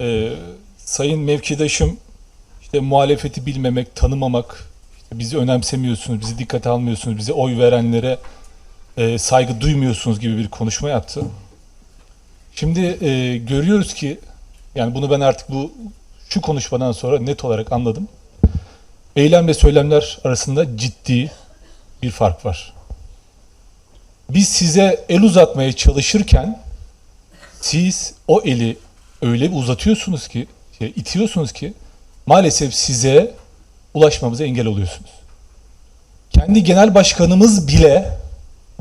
Ee, sayın mevkidaşım işte muhalefeti bilmemek, tanımamak, işte bizi önemsemiyorsunuz, bizi dikkate almıyorsunuz, bize oy verenlere e, saygı duymuyorsunuz gibi bir konuşma yaptı. Şimdi e, görüyoruz ki yani bunu ben artık bu şu konuşmadan sonra net olarak anladım. Eylem ve söylemler arasında ciddi bir fark var. Biz size el uzatmaya çalışırken siz o eli öyle bir uzatıyorsunuz ki, şey, itiyorsunuz ki maalesef size ulaşmamıza engel oluyorsunuz. Kendi genel başkanımız bile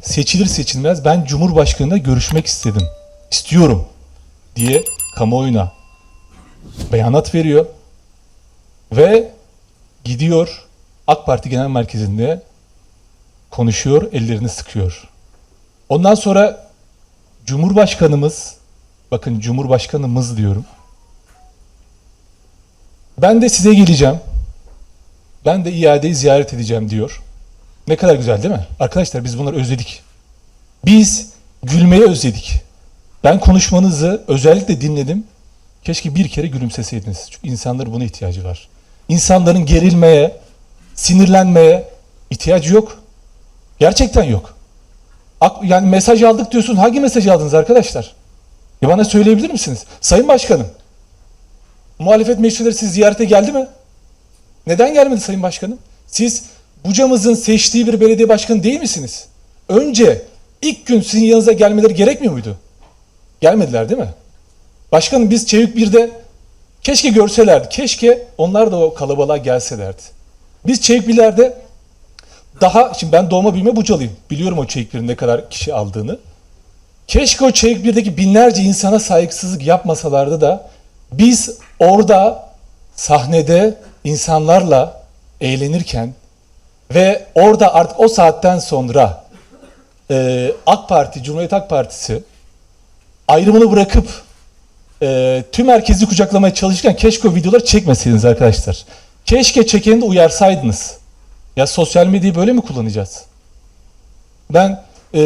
seçilir seçilmez ben Cumhurbaşkanı'yla görüşmek istedim, istiyorum diye kamuoyuna beyanat veriyor ve gidiyor AK Parti Genel Merkezi'nde konuşuyor, ellerini sıkıyor. Ondan sonra Cumhurbaşkanımız, bakın Cumhurbaşkanımız diyorum. Ben de size geleceğim. Ben de iadeyi ziyaret edeceğim diyor. Ne kadar güzel değil mi? Arkadaşlar biz bunları özledik. Biz gülmeyi özledik. Ben konuşmanızı özellikle dinledim. Keşke bir kere gülümseseydiniz. Çünkü insanların buna ihtiyacı var. İnsanların gerilmeye, sinirlenmeye ihtiyacı yok. Gerçekten yok. Yani mesaj aldık diyorsun. Hangi mesajı aldınız arkadaşlar? Ya bana söyleyebilir misiniz? Sayın Başkanım, muhalefet meclisleri sizi ziyarete geldi mi? Neden gelmedi Sayın Başkanım? Siz Buca'mızın seçtiği bir belediye başkanı değil misiniz? Önce ilk gün sizin yanınıza gelmeleri gerekmiyor muydu? Gelmediler değil mi? Başkanım biz Çevik 1'de keşke görselerdi. Keşke onlar da o kalabalığa gelselerdi. Biz Çevik 1'lerde daha, şimdi ben doğma büyüme Bucalıyım. Biliyorum o Çevik 1'in ne kadar kişi aldığını. Keşke o Çevik 1'deki binlerce insana saygısızlık yapmasalardı da biz orada sahnede insanlarla eğlenirken ve orada artık o saatten sonra e, AK Parti, Cumhuriyet Halk Partisi ayrımını bırakıp e, tüm herkesi kucaklamaya çalışırken keşke o videoları çekmeseydiniz arkadaşlar. Keşke çekeni de uyarsaydınız. Ya sosyal medyayı böyle mi kullanacağız? Ben e,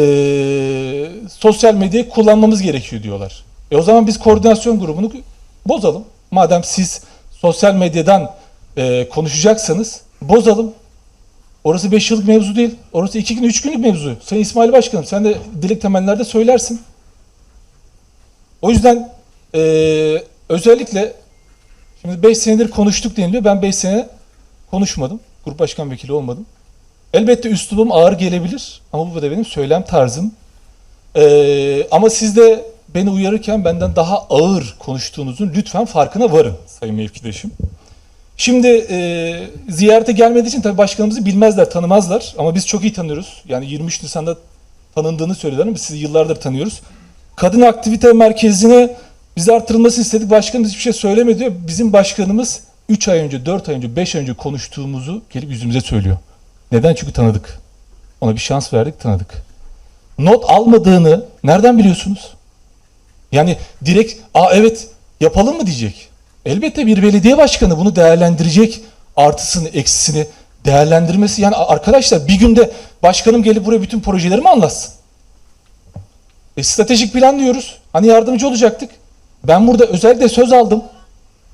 sosyal medyayı kullanmamız gerekiyor diyorlar. E o zaman biz koordinasyon grubunu bozalım. Madem siz sosyal medyadan e, konuşacaksanız bozalım. Orası 5 yıllık mevzu değil. Orası 2 gün 3 günlük mevzu. Sayın İsmail Başkanım sen de dilek temellerde söylersin. O yüzden e, özellikle şimdi 5 senedir konuştuk deniliyor. Ben 5 sene konuşmadım. Grup başkan vekili olmadım. Elbette üslubum ağır gelebilir ama bu da benim söylem tarzım. E, ama siz de beni uyarırken benden daha ağır konuştuğunuzun lütfen farkına varın sayın mevkidaşım. Şimdi e, ziyarete gelmediği için tabii başkanımızı bilmezler, tanımazlar. Ama biz çok iyi tanıyoruz. Yani 23 Nisan'da tanındığını söylediler ama biz sizi yıllardır tanıyoruz. Kadın aktivite merkezine bizi artırılması istedik. Başkanımız hiçbir şey söylemedi diyor. Bizim başkanımız 3 ay önce, 4 ay önce, 5 ay önce konuştuğumuzu gelip yüzümüze söylüyor. Neden? Çünkü tanıdık. Ona bir şans verdik, tanıdık. Not almadığını nereden biliyorsunuz? Yani direkt, aa evet yapalım mı diyecek. Elbette bir belediye başkanı bunu değerlendirecek artısını, eksisini değerlendirmesi. Yani arkadaşlar bir günde başkanım gelip buraya bütün projeleri mi anlatsın? E, stratejik plan diyoruz. Hani yardımcı olacaktık. Ben burada özellikle söz aldım.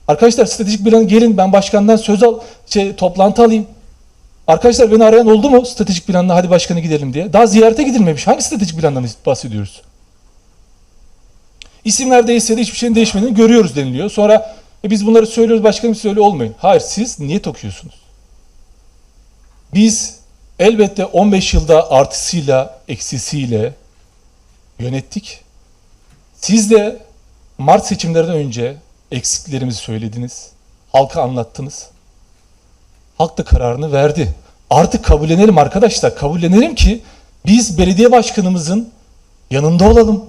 Arkadaşlar stratejik planı gelin ben başkandan söz al, şey, toplantı alayım. Arkadaşlar beni arayan oldu mu stratejik planla hadi başkanı gidelim diye. Daha ziyarete gidilmemiş. Hangi stratejik plandan bahsediyoruz? İsimler değişse de hiçbir şeyin değişmediğini görüyoruz deniliyor. Sonra e biz bunları söylüyoruz başkanım siz öyle olmayın. Hayır siz niyet okuyorsunuz. Biz elbette 15 yılda artısıyla eksisiyle yönettik. Siz de Mart seçimlerinden önce eksiklerimizi söylediniz. Halka anlattınız. Halk da kararını verdi. Artık kabullenelim arkadaşlar. Kabullenelim ki biz belediye başkanımızın yanında olalım.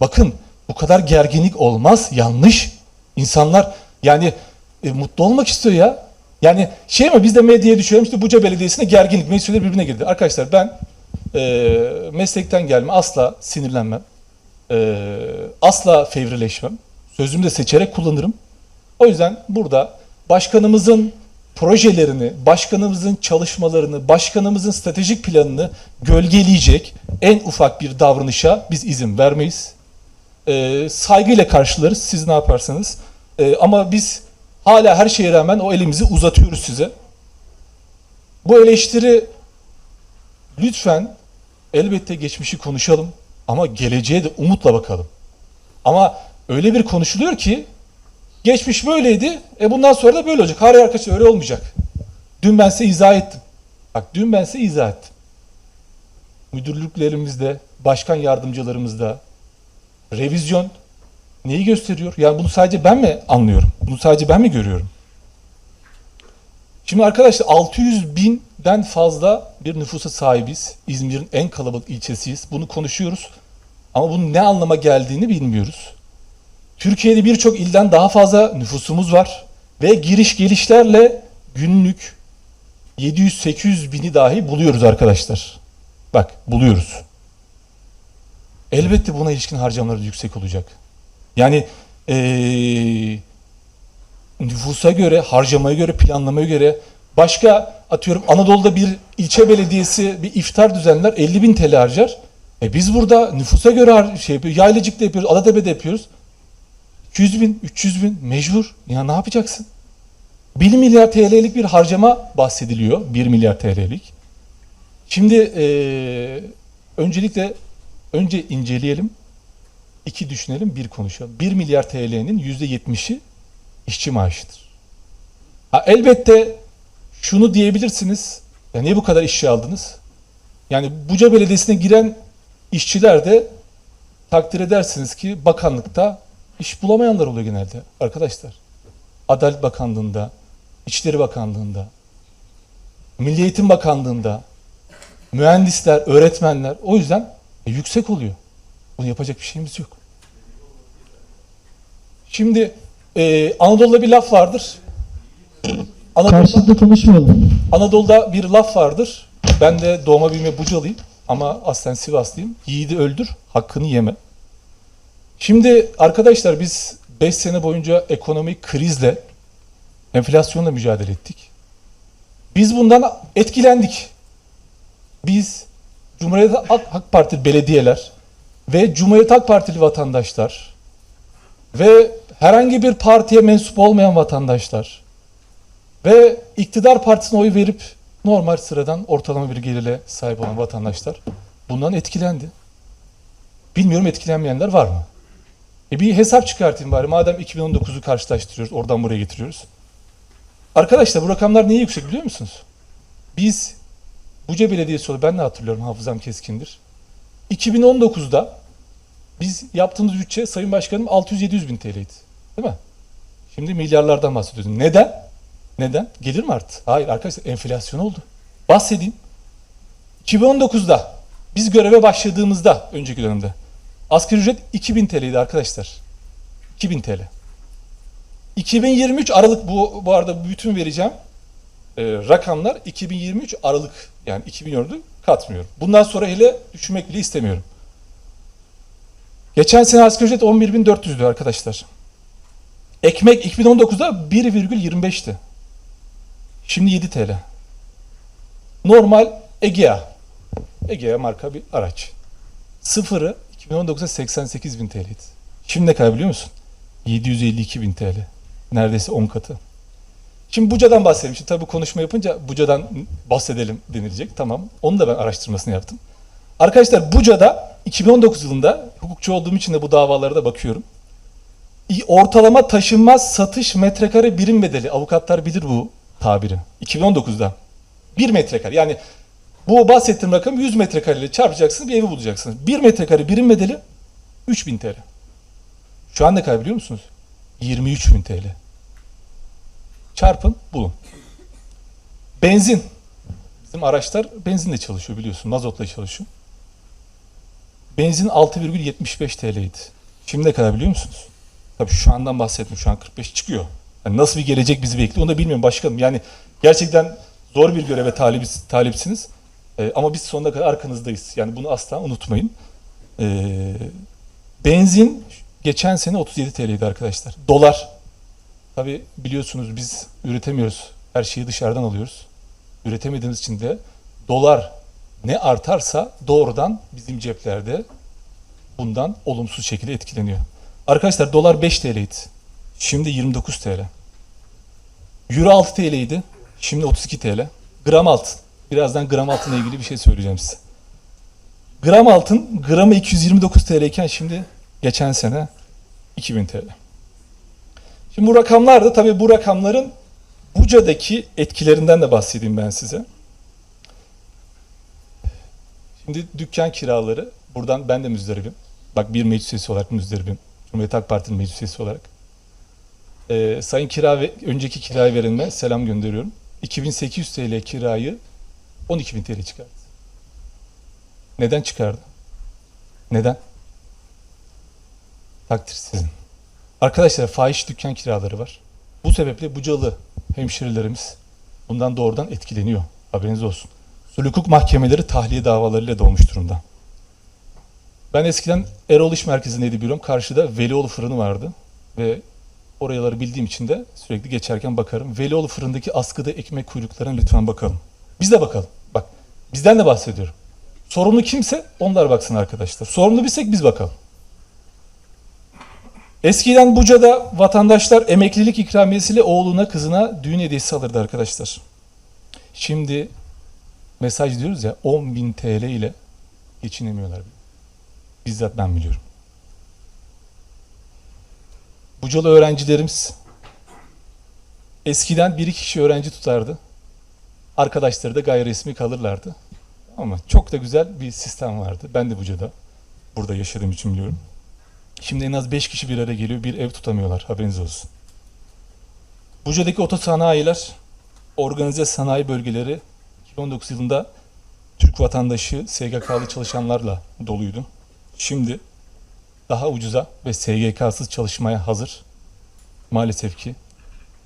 Bakın bu kadar gerginlik olmaz. Yanlış. İnsanlar yani e, mutlu olmak istiyor ya. Yani şey mi biz de medyaya düşüyorum işte Buca Belediyesi'ne gerginlik meclisleri birbirine girdi. Arkadaşlar ben e, meslekten gelme asla sinirlenmem. E, asla fevrileşmem. Sözümü de seçerek kullanırım. O yüzden burada başkanımızın projelerini, başkanımızın çalışmalarını, başkanımızın stratejik planını gölgeleyecek en ufak bir davranışa biz izin vermeyiz. E, saygıyla karşılarız. Siz ne yaparsanız Ee, ama biz hala her şeye rağmen o elimizi uzatıyoruz size. Bu eleştiri lütfen elbette geçmişi konuşalım ama geleceğe de umutla bakalım. Ama öyle bir konuşuluyor ki geçmiş böyleydi, e bundan sonra da böyle olacak. Hayır arkadaşlar öyle olmayacak. Dün ben size izah ettim. Bak dün ben size izah ettim. Müdürlüklerimizde, başkan yardımcılarımızda revizyon neyi gösteriyor? Yani bunu sadece ben mi anlıyorum? Bunu sadece ben mi görüyorum? Şimdi arkadaşlar 600 binden fazla bir nüfusa sahibiz. İzmir'in en kalabalık ilçesiyiz. Bunu konuşuyoruz. Ama bunun ne anlama geldiğini bilmiyoruz. Türkiye'de birçok ilden daha fazla nüfusumuz var. Ve giriş gelişlerle günlük 700-800 bini dahi buluyoruz arkadaşlar. Bak buluyoruz. Elbette buna ilişkin harcamalar da yüksek olacak. Yani eee nüfusa göre, harcamaya göre, planlamaya göre başka atıyorum Anadolu'da bir ilçe belediyesi bir iftar düzenler 50 bin TL harcar. E biz burada nüfusa göre şey yapıyoruz. Yaylıcık'ta yapıyoruz, Adatepe'de yapıyoruz. 200 bin, 300 bin mecbur. Ya ne yapacaksın? 1 milyar TL'lik bir harcama bahsediliyor. 1 milyar TL'lik. Şimdi eee, öncelikle önce inceleyelim. iki düşünelim, bir konuşalım. 1 milyar TL'nin %70'i işçi maaşıdır. Ha, elbette şunu diyebilirsiniz. Ya niye bu kadar işçi aldınız? Yani Buca Belediyesi'ne giren işçiler de takdir edersiniz ki bakanlıkta iş bulamayanlar oluyor genelde arkadaşlar. Adalet Bakanlığı'nda, İçişleri Bakanlığı'nda, Milli Eğitim Bakanlığı'nda, mühendisler, öğretmenler o yüzden e, yüksek oluyor. Bunu yapacak bir şeyimiz yok. Şimdi e, Anadolu'da bir laf vardır. Anadolu'da, Karşılıklı konuşmayalım. Anadolu'da bir laf vardır. Ben de doğma büyüme Bucalıyım ama aslen Sivaslıyım. Yiğidi öldür, hakkını yeme. Şimdi arkadaşlar biz 5 sene boyunca ekonomik krizle, enflasyonla mücadele ettik. Biz bundan etkilendik. Biz Cumhuriyet Halk, Partili belediyeler ve Cumhuriyet Halk Partili vatandaşlar ve herhangi bir partiye mensup olmayan vatandaşlar ve iktidar partisine oy verip normal sıradan ortalama bir gelire sahip olan vatandaşlar bundan etkilendi. Bilmiyorum etkilenmeyenler var mı? E bir hesap çıkartayım bari. Madem 2019'u karşılaştırıyoruz, oradan buraya getiriyoruz. Arkadaşlar bu rakamlar niye yüksek biliyor musunuz? Biz Buca Belediyesi olarak ben de hatırlıyorum hafızam keskindir. 2019'da biz yaptığımız bütçe Sayın Başkanım 600-700 bin TL'ydi. Değil mi? Şimdi milyarlardan bahsediyoruz. Neden? Neden? Gelir mi arttı? Hayır arkadaşlar enflasyon oldu. Bahsedeyim. 2019'da biz göreve başladığımızda önceki dönemde asgari ücret 2000 TL'ydi arkadaşlar. 2000 TL. 2023 Aralık bu bu arada bütün vereceğim e, rakamlar 2023 Aralık yani 2024'ü katmıyorum. Bundan sonra hele düşünmek bile istemiyorum. Geçen sene asgari ücret 11.400'dü arkadaşlar. Ekmek 2019'da 1,25'ti. Şimdi 7 TL. Normal Egea. Egea marka bir araç. Sıfırı 2019'da 88 bin TL'ydi. Şimdi ne kadar biliyor musun? 752 bin TL. Neredeyse 10 katı. Şimdi Buca'dan bahsedelim. Şimdi tabii konuşma yapınca Buca'dan bahsedelim denilecek. Tamam. Onu da ben araştırmasını yaptım. Arkadaşlar Buca'da 2019 yılında hukukçu olduğum için de bu davalara da bakıyorum. Ortalama taşınmaz satış metrekare birim bedeli. Avukatlar bilir bu tabiri. 2019'da. 1 metrekare. Yani bu bahsettiğim rakam 100 metrekare ile çarpacaksınız bir evi bulacaksınız. 1 metrekare birim bedeli 3000 TL. Şu an ne kadar biliyor musunuz? 23.000 TL. Çarpın bulun. Benzin. Bizim araçlar benzinle çalışıyor biliyorsun. Mazotla çalışıyor. Benzin 6,75 TL'ydi. Şimdi ne kadar biliyor musunuz? Tabii şu andan bahsetmiyorum. Şu an 45 çıkıyor. Yani nasıl bir gelecek bizi bekliyor onu da bilmiyorum başkanım. Yani gerçekten zor bir göreve talibiz, talipsiniz. Ee, ama biz sonuna kadar arkanızdayız. Yani bunu asla unutmayın. Ee, benzin geçen sene 37 TL'ydi arkadaşlar. Dolar. Tabii biliyorsunuz biz üretemiyoruz. Her şeyi dışarıdan alıyoruz. Üretemediğimiz için de dolar ne artarsa doğrudan bizim ceplerde bundan olumsuz şekilde etkileniyor. Arkadaşlar dolar 5 TL'ydi. Şimdi 29 TL. Euro 6 TL idi. Şimdi 32 TL. Gram altın. Birazdan gram altınla ilgili bir şey söyleyeceğim size. Gram altın gramı 229 TL iken şimdi geçen sene 2000 TL. Şimdi bu rakamlar da tabii bu rakamların Buca'daki etkilerinden de bahsedeyim ben size. Şimdi dükkan kiraları, buradan ben de müzdaribim. Bak bir meclis üyesi olarak müzdaribim. Cumhuriyet Halk Partisi'nin meclis üyesi olarak. Ee, sayın kira ve önceki kiraya verilme selam gönderiyorum. 2800 TL kirayı 12.000 TL çıkardı. Neden çıkardı? Neden? Takdir sizin. Arkadaşlar fahiş dükkan kiraları var. Bu sebeple Bucalı hemşerilerimiz bundan doğrudan etkileniyor. Haberiniz olsun. Sulh hukuk mahkemeleri tahliye davalarıyla dolmuş durumda. Ben eskiden Erol İş Merkezi'ndeydi bürom. Karşıda Velioğlu fırını vardı. Ve oraları bildiğim için de sürekli geçerken bakarım. Velioğlu fırındaki askıda ekmek kuyruklarına lütfen bakalım. Biz de bakalım. Bizden de bahsediyorum. Sorumlu kimse onlar baksın arkadaşlar. Sorumlu bizsek biz bakalım. Eskiden Buca'da vatandaşlar emeklilik ikramiyesiyle oğluna kızına düğün hediyesi alırdı arkadaşlar. Şimdi mesaj diyoruz ya 10.000 TL ile geçinemiyorlar. Bizzat ben biliyorum. Bucalı öğrencilerimiz eskiden bir iki kişi öğrenci tutardı. Arkadaşları da gayri resmi kalırlardı. Ama çok da güzel bir sistem vardı. Ben de Buca'da burada yaşadığım için biliyorum. Şimdi en az 5 kişi bir araya geliyor. Bir ev tutamıyorlar. Haberiniz olsun. Buca'daki otosanayiler organize sanayi bölgeleri 2019 yılında Türk vatandaşı SGK'lı çalışanlarla doluydu. Şimdi daha ucuza ve SGK'sız çalışmaya hazır maalesef ki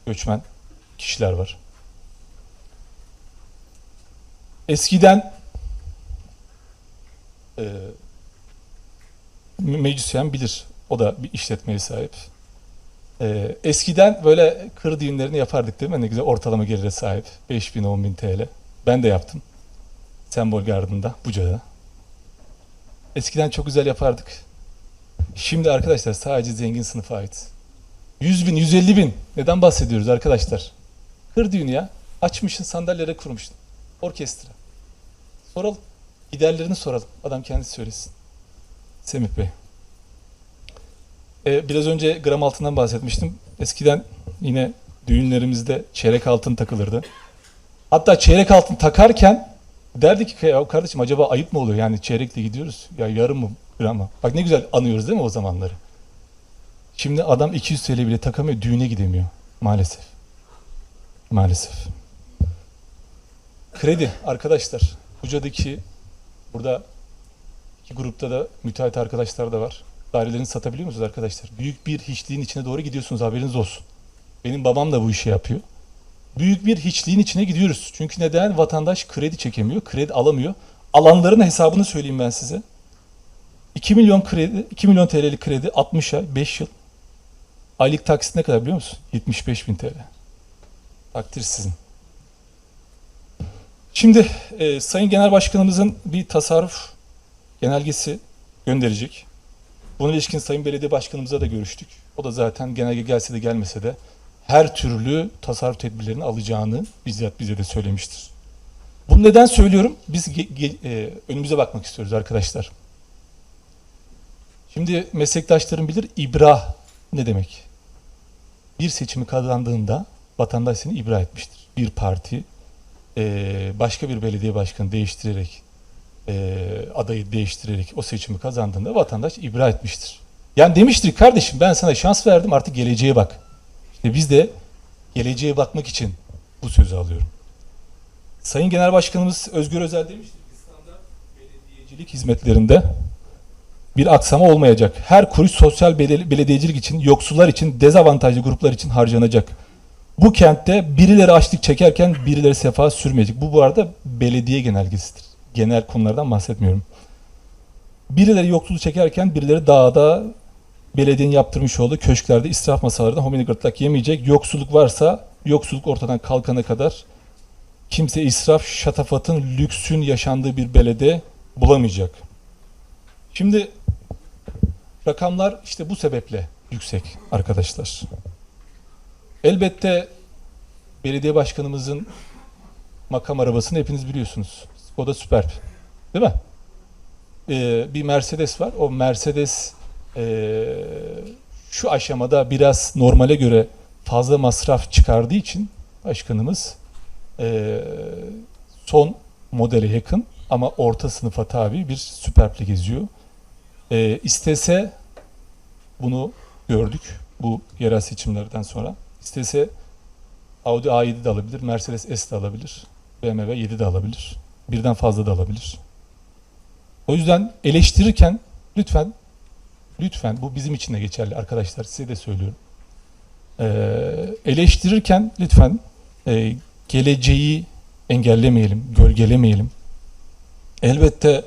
göçmen kişiler var. Eskiden e, meclisyen bilir. O da bir işletmeye sahip. Ee, eskiden böyle kır düğünlerini yapardık değil mi? Ne güzel ortalama gelire sahip. 5 bin, 10 bin TL. Ben de yaptım. Sembol Garden'da, Buca'da. Eskiden çok güzel yapardık. Şimdi arkadaşlar sadece zengin sınıfa ait. 100 bin, 150 bin. Neden bahsediyoruz arkadaşlar? Kır düğünü ya. Açmışsın sandalyelere kurmuşsun. Orkestra. Soralım. Giderlerini soralım. Adam kendisi söylesin. Semih Bey. Ee, biraz önce gram altından bahsetmiştim. Eskiden yine düğünlerimizde çeyrek altın takılırdı. Hatta çeyrek altın takarken derdik ki ya kardeşim acaba ayıp mı oluyor? Yani çeyrekle gidiyoruz. Ya yarım mı gram mı? Bak ne güzel anıyoruz değil mi o zamanları? Şimdi adam 200 TL bile takamıyor, düğüne gidemiyor. Maalesef. Maalesef. Kredi arkadaşlar. Buca'daki burada iki grupta da müteahhit arkadaşlar da var. Dairelerini satabiliyor musunuz arkadaşlar? Büyük bir hiçliğin içine doğru gidiyorsunuz haberiniz olsun. Benim babam da bu işi yapıyor. Büyük bir hiçliğin içine gidiyoruz. Çünkü neden? Vatandaş kredi çekemiyor, kredi alamıyor. Alanların hesabını söyleyeyim ben size. 2 milyon kredi, 2 milyon TL'lik kredi 60 ay, 5 yıl. Aylık taksit ne kadar biliyor musun? 75 bin TL. Takdir sizin. Şimdi e, Sayın Genel Başkanımızın bir tasarruf genelgesi gönderecek. Buna ilişkin Sayın Belediye Başkanımıza da görüştük. O da zaten genelge gelse de gelmese de her türlü tasarruf tedbirlerini alacağını bizzat bize de söylemiştir. Bunu neden söylüyorum? Biz e, önümüze bakmak istiyoruz arkadaşlar. Şimdi meslektaşlarım bilir ibra ne demek? Bir seçimi kazandığında vatandaş seni ibra etmiştir. Bir parti e, başka bir belediye başkanı değiştirerek e, adayı değiştirerek o seçimi kazandığında vatandaş ibra etmiştir. Yani demiştir kardeşim ben sana şans verdim artık geleceğe bak. İşte biz de geleceğe bakmak için bu sözü alıyorum. Sayın Genel Başkanımız Özgür Özel demiştir ki standart belediyecilik hizmetlerinde bir aksama olmayacak. Her kuruş sosyal bele- belediyecilik için, yoksullar için, dezavantajlı gruplar için harcanacak. Bu kentte birileri açlık çekerken birileri sefa sürmeyecek. Bu bu arada belediye genelgesidir. Genel konulardan bahsetmiyorum. Birileri yoksulluğu çekerken birileri dağda belediyenin yaptırmış olduğu köşklerde israf masalarında homini yemeyecek. Yoksulluk varsa yoksulluk ortadan kalkana kadar kimse israf, şatafatın, lüksün yaşandığı bir belediye bulamayacak. Şimdi rakamlar işte bu sebeple yüksek arkadaşlar. Elbette belediye başkanımızın makam arabasını hepiniz biliyorsunuz. Skoda Superb. Değil mi? Ee, bir Mercedes var. O Mercedes ee, şu aşamada biraz normale göre fazla masraf çıkardığı için başkanımız ee, son modele yakın ama orta sınıfa tabi bir Superb'le geziyor. Ee, istese bunu gördük bu yerel seçimlerden sonra. İstese Audi A7 de alabilir, Mercedes S de alabilir, BMW 7 de alabilir. Birden fazla da alabilir. O yüzden eleştirirken lütfen lütfen bu bizim için de geçerli arkadaşlar size de söylüyorum. Ee, eleştirirken lütfen e, geleceği engellemeyelim, gölgelemeyelim. Elbette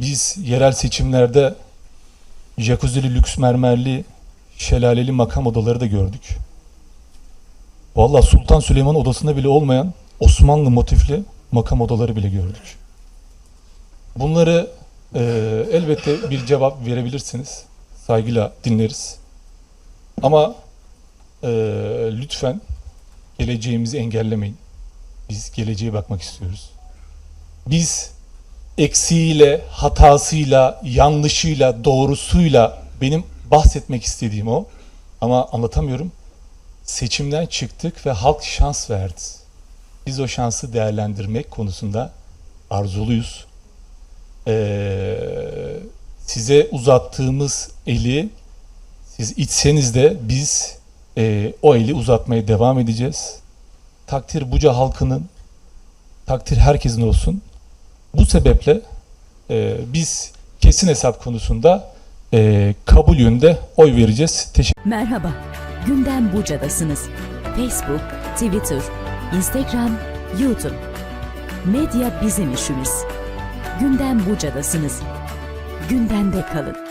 biz yerel seçimlerde jacuzzi'li lüks mermerli şelaleli makam odaları da gördük. Vallahi Sultan Süleyman odasında bile olmayan Osmanlı motifli makam odaları bile gördük. Bunları e, elbette bir cevap verebilirsiniz. Saygıyla dinleriz. Ama e, lütfen geleceğimizi engellemeyin. Biz geleceğe bakmak istiyoruz. Biz eksiğiyle, hatasıyla, yanlışıyla, doğrusuyla benim bahsetmek istediğim o. Ama anlatamıyorum. Seçimden çıktık ve halk şans verdi. Biz o şansı değerlendirmek konusunda arzuluyuz. Ee, size uzattığımız eli siz içseniz de biz e, o eli uzatmaya devam edeceğiz. Takdir Buca halkının, takdir herkesin olsun. Bu sebeple e, biz kesin hesap konusunda e, kabul yönünde oy vereceğiz. Teşekkür Merhaba, Gündem Buca'dasınız. Facebook, Twitter, Instagram, YouTube. Medya bizim işimiz. Gündem Buca'dasınız. Gündemde kalın.